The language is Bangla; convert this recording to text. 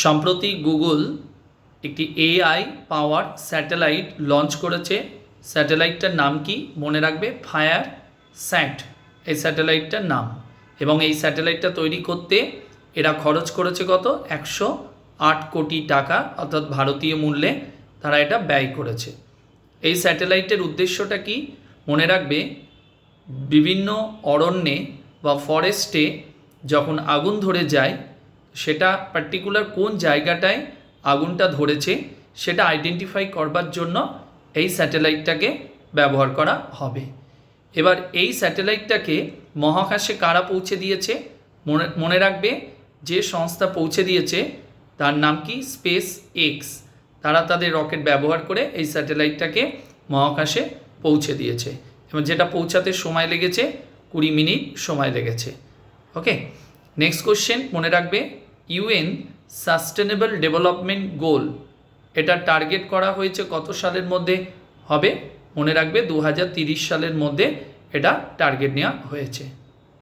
সম্প্রতি গুগল একটি এআই পাওয়ার স্যাটেলাইট লঞ্চ করেছে। স্যাটেলাইটটার নাম কি? মনে রাখবে, ফায়ার স্যাট। এই স্যাটেলাইটটার নাম। এবং এই স্যাটেলাইটটা তৈরি করতে এরা খরচ করেছে কত? একশো আট কোটি টাকা, অর্থাৎ ভারতীয় মূল্যে তারা এটা ব্যয় করেছে। এই স্যাটেলাইটের উদ্দেশ্যটা কি? মনে রাখবে, বিভিন্ন অরণ্যে বা ফরেস্টে যখন আগুন ধরে যায় সেটা পার্টিকুলার কোন জায়গাটায় আগুনটা ধরেছে, সেটা আইডেন্টিফাই করবার জন্য এই স্যাটেলাইটটাকে ব্যবহার করা হবে। এবার এই স্যাটেলাইটটাকে মহাকাশে কারা পৌঁছে দিয়েছে, মনে মনে রাখবে যে সংস্থা পৌঁছে দিয়েছে, তার নাম কি? স্পেস এক্স তারা তাদের রকেট ব্যবহার করে এই স্যাটেলাইটটাকে মহাকাশে পৌঁছে দিয়েছে। এবং যেটা পৌঁছাতে সময় লেগেছে, কুড়ি মিনিট সময় লেগেছে। ওকে নেক্সট কোশ্চেন মনে রাখবে ইউএন সাস্টেনেবল ডেভেলপমেন্ট গোল। এটা টার্গেট করা হয়েছে কত সালের মধ্যে? হবে? মনে রাখবে দু সালের মধ্যে এটা টার্গেট নেওয়া হয়েছে।